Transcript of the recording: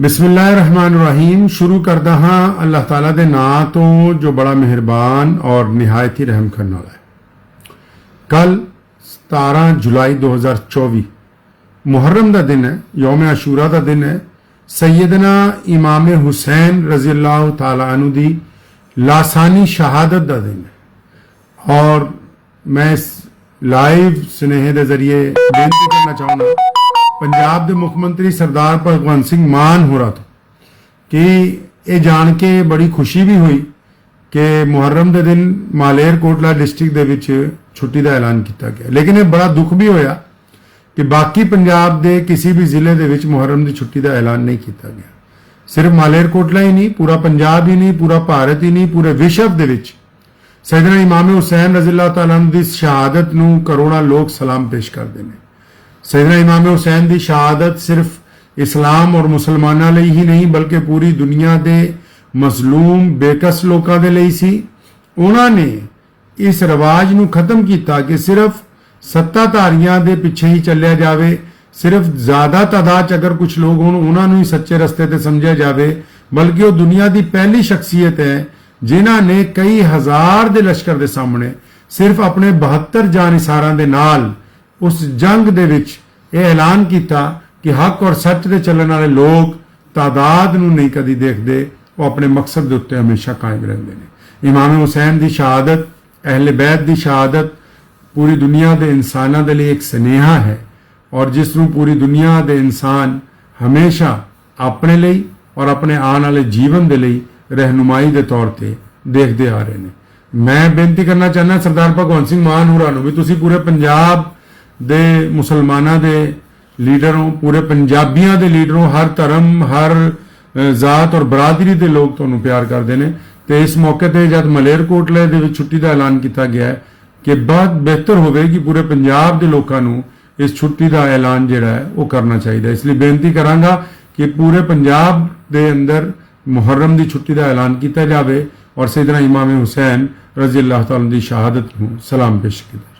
ਬਿਸਮਿਲ੍ਲਾਹਿਰਰਹਿਮਾਨਿਰਰਹੀਮ ਸ਼ੁਰੂ ਕਰਦਾ ਹਾਂ ਅੱਲਾਹ ਤਾਲਾ ਦੇ ਨਾਮ ਤੋਂ ਜੋ ਬੜਾ ਮਿਹਰਬਾਨ ਔਰ ਨਿਹਾਇਤ ਹੀ ਰਹਿਮ ਕਰਨ ਵਾਲਾ ਹੈ ਕੱਲ 17 ਜੁਲਾਈ 2024 ਮੁਹਰਰਮ ਦਾ ਦਿਨ ਹੈ ਯੌਮ ਆਸ਼ੂਰਾ ਦਾ ਦਿਨ ਹੈ ਸੈਯਦਨਾ ਇਮਾਮ ਹੁਸੈਨ ਰਜ਼ੀ ਅੱਲਾਹ ਤਾਲਾ ਅਨੂ ਦੀ ਲਾਸਾਨੀ ਸ਼ਹਾਦਤ ਦਾ ਦਿਨ ਹੈ ਔਰ ਮੈਂ ਇਸ ਲਾਈਵ ਸੁਨੇਹੇ ਦੇ ਜ਼ਰੀਏ ਬੇਨਤੀ ਕਰਨਾ ਚਾਹੁੰਦਾ ਪੰਜਾਬ ਦੇ ਮੁੱਖ ਮੰਤਰੀ ਸਰਦਾਰ ਭਗਵੰਤ ਸਿੰਘ ਮਾਨ ਹੋਰਾਂ ਤੋਂ ਕਿ ਇਹ ਜਾਣ ਕੇ ਬੜੀ ਖੁਸ਼ੀ ਵੀ ਹੋਈ ਕਿ ਮੁਹਰਮ ਦੇ ਦਿਨ ਮਾਲੇਰ ਕੋਟਲਾ ਡਿਸਟ੍ਰਿਕਟ ਦੇ ਵਿੱਚ ਛੁੱਟੀ ਦਾ ਐਲਾਨ ਕੀਤਾ ਗਿਆ। ਲੇਕਿਨ ਇਹ ਬੜਾ ਦੁੱਖ ਵੀ ਹੋਇਆ ਕਿ ਬਾਕੀ ਪੰਜਾਬ ਦੇ ਕਿਸੇ ਵੀ ਜ਼ਿਲ੍ਹੇ ਦੇ ਵਿੱਚ ਮੁਹਰਮ ਦੀ ਛੁੱਟੀ ਦਾ ਐਲਾਨ ਨਹੀਂ ਕੀਤਾ ਗਿਆ। ਸਿਰਫ ਮਾਲੇਰ ਕੋਟਲਾ ਹੀ ਨਹੀਂ, ਪੂਰਾ ਪੰਜਾਬ ਹੀ ਨਹੀਂ, ਪੂਰਾ ਭਾਰਤ ਹੀ ਨਹੀਂ, ਪੂਰੇ ਵਿਸ਼ਵ ਦੇ ਵਿੱਚ ਸੈਯਦਨਾ ਇਮਾਮ ਹੁਸੈਨ ਰਜ਼ੀ ਅੱਲਾਹ ਤਾਲਾ ਦੀ ਸ਼ਹਾਦਤ ਨੂੰ ਕਰੋੜਾਂ ਲੋਕ ਸਲਾਮ ਪੇਸ਼ ਕਰਦੇ ਨੇ। ਸੈਯਦਨਾ ਇਮਾਮ ਹੁਸੈਨ ਦੀ ਸ਼ਹਾਦਤ ਸਿਰਫ ਇਸਲਾਮ ਔਰ ਮੁਸਲਮਾਨਾਂ ਲਈ ਹੀ ਨਹੀਂ, ਬਲਕਿ ਪੂਰੀ ਦੁਨੀਆ ਦੇ ਮਜ਼ਲੂਮ, ਬੇਕਸ ਲੋਕਾਂ ਦੇ ਲਈ ਸੀ। ਉਹਨਾਂ ਨੇ ਇਸ ਰਿਵਾਜ ਨੂੰ ਖਤਮ ਕੀਤਾ ਕਿ ਸਿਰਫ ਸੱਤਾਧਾਰੀਆਂ ਦੇ ਪਿੱਛੇ ਹੀ ਚੱਲਿਆ ਜਾਵੇ। ਸਿਰਫ ਜ਼ਿਆਦਾ ਤਾਦਾਦ ਚ ਅਗਰ ਕੁਝ ਲੋਕ ਹੋਣ, ਉਹਨਾਂ ਨੂੰ ਹੀ ਸੱਚੇ ਰਸਤੇ ਤੇ ਸਮਝਿਆ ਜਾਵੇ। ਬਲਕਿ ਉਹ ਦੁਨੀਆ ਦੀ ਪਹਿਲੀ ਸ਼ਖਸੀਅਤ ਹੈ, ਜਿਨ੍ਹਾਂ ਨੇ ਕਈ ਹਜ਼ਾਰ ਦੇ ਲਸ਼ਕਰ ਦੇ ਸਾਹਮਣੇ ਸਿਰਫ ਆਪਣੇ 72 ਜਾਨਿਸਾਰਾਂ ਦੇ ਨਾਲ ਉਸ ਜੰਗ ਦੇ ਵਿੱਚ ਇਹ ਐਲਾਨ ਕੀਤਾ ਕਿ ਹੱਕ ਔਰ ਸੱਚ ਦੇ ਚੱਲਣ ਵਾਲੇ ਲੋਕ ਤਾਦਾਦ ਨੂੰ ਨਹੀਂ ਕਦੀ ਦੇਖਦੇ, ਉਹ ਆਪਣੇ ਮਕਸਦ ਦੇ ਉੱਤੇ ਹਮੇਸ਼ਾ ਕਾਇਮ ਰਹਿੰਦੇ ਨੇ। ਇਮਾਮ ਹੁਸੈਨ ਦੀ ਸ਼ਹਾਦਤ, ਅਹਿਲੇ ਬੈਤ ਦੀ ਸ਼ਹਾਦਤ ਪੂਰੀ ਦੁਨੀਆ ਦੇ ਇਨਸਾਨਾਂ ਦੇ ਲਈ ਇੱਕ ਸਨੇਹਾ ਹੈ ਔਰ ਜਿਸ ਨੂੰ ਪੂਰੀ ਦੁਨੀਆ ਦੇ ਇਨਸਾਨ ਹਮੇਸ਼ਾ ਆਪਣੇ ਲਈ ਔਰ ਆਪਣੇ ਆਉਣ ਵਾਲੇ ਜੀਵਨ ਦੇ ਲਈ ਰਹਿਨੁਮਾਈ ਦੇ ਤੌਰ ਤੇ ਦੇਖਦੇ ਆ ਰਹੇ ਨੇ। ਮੈਂ ਬੇਨਤੀ ਕਰਨਾ ਚਾਹੁੰਦਾ ਸਰਦਾਰ ਭਗਵੰਤ ਸਿੰਘ ਮਾਨ ਹੋਰਾਂ ਨੂੰ ਵੀ ਤੁਸੀਂ ਪੂਰੇ ਪੰਜਾਬ ਦੇ ਮੁਸਲਮਾਨਾਂ ਦੇ ਲੀਡਰੋਂ, ਪੂਰੇ ਪੰਜਾਬੀਆਂ ਦੇ ਲੀਡਰੋਂ ਹਰ ਧਰਮ, ਹਰ ਜ਼ਾਤ ਔਰ ਬਰਾਦਰੀ ਦੇ ਲੋਕ ਤੁਹਾਨੂੰ ਪਿਆਰ ਕਰਦੇ ਨੇ। ਤੇ ਇਸ ਮੌਕੇ ਤੇ ਜਦ ਮਲੇਰਕੋਟਲੇ ਦੇ ਵਿੱਚ ਛੁੱਟੀ ਦਾ ਐਲਾਨ ਕੀਤਾ ਗਿਆ ਹੈ ਕਿ ਬਹੁਤ ਬਿਹਤਰ ਹੋਵੇ ਕਿ ਪੂਰੇ ਪੰਜਾਬ ਦੇ ਲੋਕਾਂ ਨੂੰ ਇਸ ਛੁੱਟੀ ਦਾ ਐਲਾਨ ਜਿਹੜਾ ਹੈ, ਉਹ ਕਰਨਾ ਚਾਹੀਦਾ ਇਸ ਲਈ ਬੇਨਤੀ ਕਰਾਂਗਾ ਕਿ ਪੂਰੇ ਪੰਜਾਬ ਦੇ ਅੰਦਰ ਮੁਹਰਮ ਦੀ ਛੁੱਟੀ ਦਾ ਐਲਾਨ ਕੀਤਾ ਜਾਵੇ ਔਰ ਸੈਯਦਨਾ ਇਮਾਮ ਹੁਸੈਨ ਰਜ਼ੀ ਅੱਲਾਹ ਤਾਲਾ ਦੀ ਸ਼ਹਾਦਤ ਨੂੰ ਸਲਾਮ ਪੇਸ਼ ਕੀਤਾ